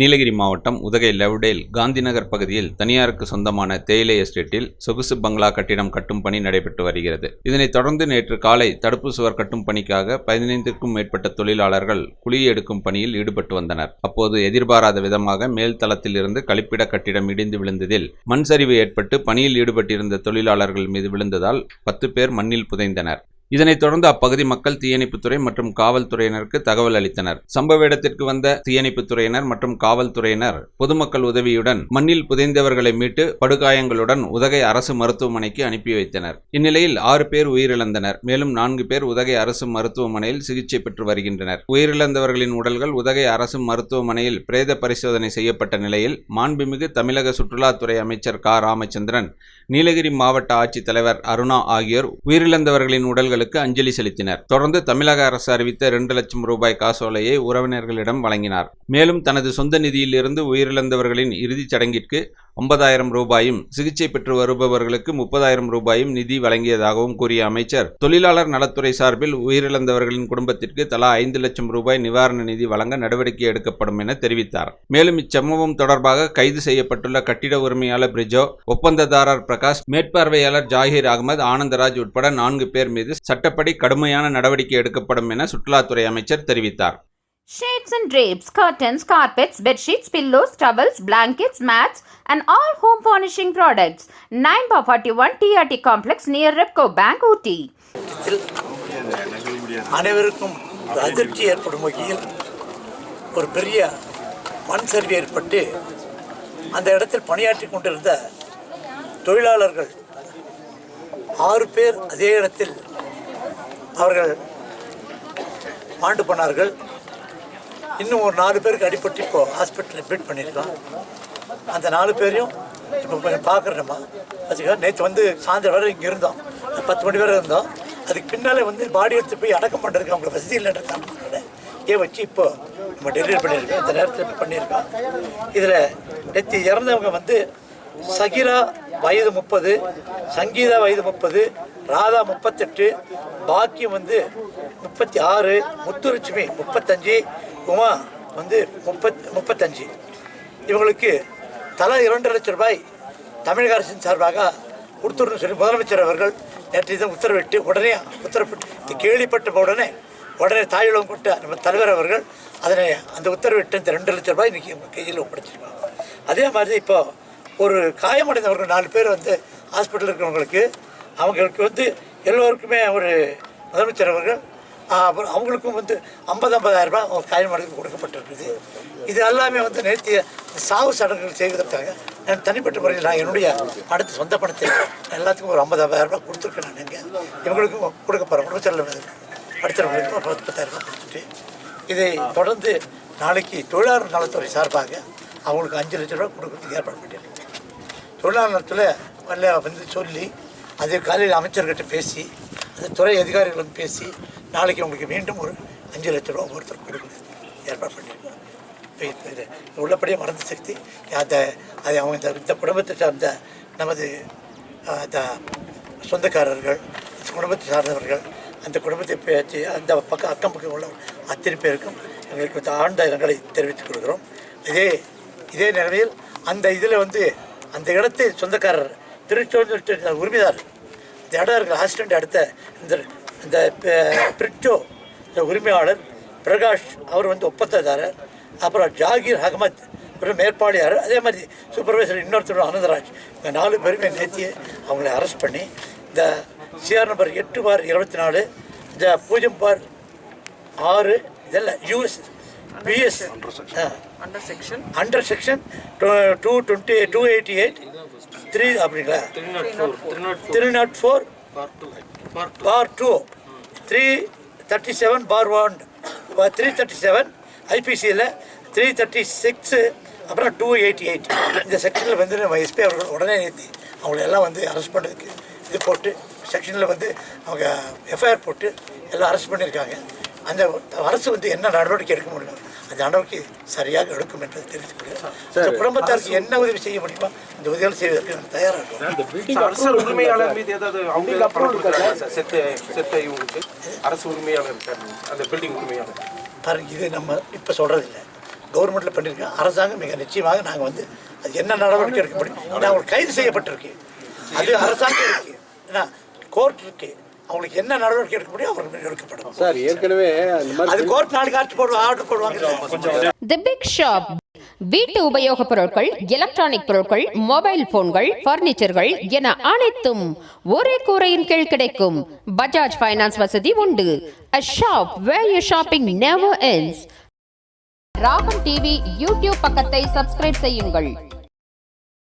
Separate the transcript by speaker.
Speaker 1: நீலகிரி மாவட்டம் உதகை லெவ்டேல் காந்திநகர் பகுதியில் தனியாருக்கு சொந்தமான தேயிலை எஸ்டேட்டில் சொகுசு பங்களா கட்டிடம் கட்டும் பணி நடைபெற்று வருகிறது. இதனைத் தொடர்ந்து நேற்று காலை தடுப்பு சுவர் கட்டும் பணிக்காக பதினைந்துக்கும் மேற்பட்ட தொழிலாளர்கள் குழி எடுக்கும் பணியில் ஈடுபட்டு வந்தனர். அப்போது எதிர்பாராத விதமாக மேல் தளத்தில் இருந்து கழிப்பிட கட்டிடம் இடிந்து விழுந்ததில் மண் சரிவு ஏற்பட்டு பணியில் ஈடுபட்டிருந்த தொழிலாளர்கள் மீது விழுந்ததால் பத்து பேர் மண்ணில் புதைந்தனர். இதனைத் தொடர்ந்து அப்பகுதி மக்கள் தீயணைப்புத்துறை மற்றும் காவல்துறையினருக்கு தகவல் அளித்தனர். சம்பவ இடத்திற்கு வந்த தீயணைப்புத்துறையினர் மற்றும் காவல்துறையினர் பொதுமக்கள் உதவியுடன் மண்ணில் புதைந்தவர்களை மீட்டு படுகாயங்களுடன் உதகை அரசு மருத்துவமனைக்கு அனுப்பி வைத்தனர். இந்நிலையில் ஆறு பேர் உயிரிழந்தனர். மேலும் நான்கு பேர் உதகை அரசு மருத்துவமனையில் சிகிச்சை பெற்று வருகின்றனர். உயிரிழந்தவர்களின் உடல்கள் உதகை அரசு மருத்துவமனையில் பிரேத பரிசோதனை செய்யப்பட்ட நிலையில் மாண்புமிகு தமிழக சுற்றுலாத்துறை அமைச்சர் கா. ராமச்சந்திரன் நீலகிரி மாவட்ட ஆட்சித்தலைவர் அருணா ஆகியோர் உயிரிழந்தவர்களின் உடல்களுக்கு அஞ்சலி செலுத்தினர். தொடர்ந்து தமிழக அரசு அறிவித்த இரண்டு லட்சம் ரூபாய் காசோலையை உறவினர்களிடம் வழங்கினார். மேலும் தனது சொந்த நிதியில் இருந்து உயிரிழந்தவர்களின் இறுதிச் சடங்கிற்கு ஐம்பதாயிரம் ரூபாயும் சிகிச்சை பெற்று வருபவர்களுக்கு முப்பதாயிரம் ரூபாயும் நிதி வழங்கியதாகவும் கூறிய அமைச்சர் தொழிலாளர் நலத்துறை சார்பில் உயிரிழந்தவர்களின் குடும்பத்திற்கு தலா ஐந்து லட்சம் ரூபாய் நிவாரண நிதி வழங்க நடவடிக்கை எடுக்கப்படும் என தெரிவித்தார். மேலும் இச்சம்பவம் தொடர்பாக கைது செய்யப்பட்டுள்ள கட்டிட உரிமையாளர் பிரிஜோ ஒப்பந்ததாரர் பிரகாஷ் மேற்பார்வையாளர் ஜாகிர் அகமது ஆனந்தராஜ் உட்பட நான்கு பேர் மீது சட்டப்படி கடுமையான நடவடிக்கை எடுக்கப்படும் என சுற்றுலாத்துறை அமைச்சர் தெரிவித்தார்.
Speaker 2: Shades and drapes, curtains, carpets, bedsheets, pillows, towels, blankets, mats, and all home furnishing products. 9 by 41 TRT Complex near Repco Bank, Ooty.
Speaker 3: அனைவருக்கும் ஒரு அதிர்ச்சி ஏற்படும் வகையில் ஒரு பெரிய மண் சரிவு ஏற்பட்டு அந்த இடத்தில் பணியாற்றி கொண்டிருந்த தொழிலாளர்கள் ஆறு பேர் அதே இடத்தில் அவர்கள் மாண்டு போனார்கள் இன்னும் ஒரு நாலு பேருக்கு அடிபட்டு இப்போ ஹாஸ்பிட்டலில் அட்மிட் பண்ணியிருக்கோம் அந்த நாலு பேரையும் இப்போ கொஞ்சம் பார்க்குறோம்மா. அதுக்காக நேற்று வந்து சாயந்தரம் வரை இங்கே இருந்தோம் பத்து மணி வரை இருந்தோம் அதுக்கு பின்னாலே வந்து பாடி எடுத்து போய் அடக்கம் பண்ணுறதுக்கு அவங்க வசதி இல்லைன்ற காரணத்தினால ஏ வச்சு இப்போ நம்ம டெலிவரி பண்ணியிருக்கோம். இந்த நேரத்தில் இப்போ பண்ணியிருக்கோம் இதில் நேற்று இறந்தவங்க வந்து சகிரா வயது முப்பது சங்கீதா வயது முப்பது ராதா முப்பத்தெட்டு பாக்கியம் வந்து முப்பத்தி ஆறு முத்துலட்சுமி முப்பத்தஞ்சு உமா வந்து முப்பத் முப்பத்தஞ்சு. இவங்களுக்கு தலா இரண்டு லட்சம் ரூபாய் தமிழக அரசின் சார்பாக கொடுத்துருன்னு சொல்லி முதலமைச்சர் அவர்கள் நேற்று இதை உத்தரவிட்டு உடனே உத்தரவிட்டு கேள்விப்பட்ட உடனே உடனே தாயுளம் கொட்ட நம்ம தலைவர் அவர்கள் அதனை அந்த உத்தரவிட்டு இந்த ரெண்டு லட்சம் ரூபாய் இன்றைக்கி கையில் ஒப்படைச்சிருக்காங்க. அதே மாதிரி இப்போ ஒரு காயமடைந்தவர்கள் நாலு பேர் வந்து ஹாஸ்பிட்டலில் இருக்கிறவங்களுக்கு அவங்களுக்கு வந்து எல்லோருக்குமே ஒரு முதலமைச்சர் அவர்கள் அப்புறம் அவங்களுக்கும் வந்து ஐம்பது ஐம்பதாயிரம் ரூபாய் அவங்க காயமடைந்து கொடுக்கப்பட்டிருக்குது. இது எல்லாமே வந்து நேற்று சாவு சடங்குகள் செய்வதற்காக நான் தனிப்பட்ட முறையில் நான் என்னுடைய அடுத்த சொந்த பணத்தை எல்லாத்துக்கும் ஒரு ஐம்பது ஐம்பதாயிரம் ரூபாய் கொடுத்துருக்கேன் நான் இங்கே. இவங்களுக்கும் கொடுக்க போகிறேன் முதலமைச்சர் அடுத்தவங்களுக்கும் ஒரு பத்து பத்தாயிரம் ரூபாய் கொடுத்துட்டு இதை தொடர்ந்து நாளைக்கு தொழிலாளர் நலத்துறை சார்பாக அவங்களுக்கு அஞ்சு லட்சம் ரூபாய் கொடுக்கறதுக்கு ஏற்பாடு பண்ணியிருக்கேன். தொழிலாளர் நலத்தில் வரல வந்து சொல்லி அது காலையில் அமைச்சர்கிட்ட பேசி அந்த துறை அதிகாரிகளும் பேசி நாளைக்கு உங்களுக்கு மீண்டும் ஒரு அஞ்சு லட்ச ரூபா ஒருத்தர் கொடுக்கணும். ஏற்பாடு பண்ணியிருக்கோம் இது- உள்ளபடியே மறந்த சக்தி. அந்த அது அவங்க இந்த இந்த குடும்பத்தை சார்ந்த நமது அந்த சொந்தக்காரர்கள் இந்த குடும்பத்தை சார்ந்தவர்கள் அந்த குடும்பத்தை பேச்சு அந்த பக்கம் அக்கம் பக்கம் உள்ள அத்தனை பேருக்கும் எங்களுக்கு ஆழ்ந்த இடங்களை தெரிவித்துக் கொள்கிறோம். இதே இதே நிலைமையில் அந்த இதில் வந்து அந்த இடத்தை சொந்தக்காரர் திருச்சோன்னு உரிமைதார். இந்த இடம் இருக்கிற ஆக்சிடென்ட் அடுத்த இந்த இந்த ப- பிரிட்டோ இந்த உரிமையாளர் பிரகாஷ் அவர் வந்து ஒப்பந்ததாரர். அப்புறம் ஜாகீர் அகமத் ஒரு மேற்பாளியாளர். அதே மாதிரி சூப்பர்வைசர் இன்னொருத்தர் அனந்தராஜ். இந்த நாலு பேருமே நேற்று அவங்கள அரெஸ்ட் பண்ணி இந்த சிஆர் நம்பர் எட்டு பார் இருபத்தி நாலு இந்த பூஜ்ஜியம் பார் ஆறு இதெல்லாம் US PS
Speaker 4: under section.
Speaker 3: Under section two twenty two eighty eight three அப்படிங்களா? Three nought four bar two three thirty seven bar one three thirty seven ஐபிசியில் three thirty six அப்புறம் two eighty eight இந்த செக்ஷனில் வந்து நம்ம SP அவர்கள் உடனே நிறுத்தி அவங்களெல்லாம் வந்து அரெஸ்ட் பண்ணுறதுக்கு இது போட்டு செக்ஷனில் வந்து அவங்க எஃப்ஐஆர் போட்டு எல்லாம் அரெஸ்ட் பண்ணியிருக்காங்க. அந்த அரசு வந்து என்ன நடவடிக்கை எடுக்க முடியும்? அந்த நடவடிக்கை சரியாக எடுக்கும் என்பதை தெரிவித்துக்கொள்கிறேன். இந்த குடும்பத்தாருக்கு என்ன உதவி செய்ய முடியுமோ அந்த உதவிகள் செய்வதற்கு நான் தயாராக இருக்கோம்.
Speaker 5: அரசு உரிமையாளர் மீது ஏதாவது அவங்க ஏதாவது பணம் கொடுக்குறாங்க சார்? செத்த செத்த இவங்களுக்கு அரசு உரிமையாளர் இருக்காரு அந்த பில்டிங் உரிமையாளர்.
Speaker 3: பாருங்க இது நம்ம இப்போ சொல்கிறதில்ல கவர்மெண்ட்டில் பண்ணியிருக்கேன் அரசாங்கம் மிக நிச்சயமாக நாங்கள் வந்து அது என்ன நடவடிக்கை எடுக்க முடியும்? அவங்க கைது செய்யப்பட்டிருக்கு. அது அரசாங்கம் இருக்கு. ஏன்னா கோர்ட் இருக்கு. அவங்களுக்கு என்ன நடவடிக்கை எடுக்க முடியும் அவங்களுக்கு எடுக்கப்படும்.
Speaker 6: சார் ஏற்கனவே அந்த மாதிரி
Speaker 3: அது கோர்ட் நாளைக்கு ஆட்சி போடுவோம் ஆர்டர் போடுவாங்க.
Speaker 7: தி பிக் ஷாப் வீட்டு உபயோகப் பொருட்கள் எலக்ட்ரானிக் பொருட்கள் மொபைல் போன்கள் பர்னிச்சர்கள் என அனைத்தும் ஒரே கூரையின் கீழ் கிடைக்கும். பஜாஜ் ஃபைனான்ஸ் வசதி உண்டு. A shop where you shopping never ends. Ragam TV YouTube பக்கத்தை சப்ஸ்கிரைப் செய்யுங்கள்.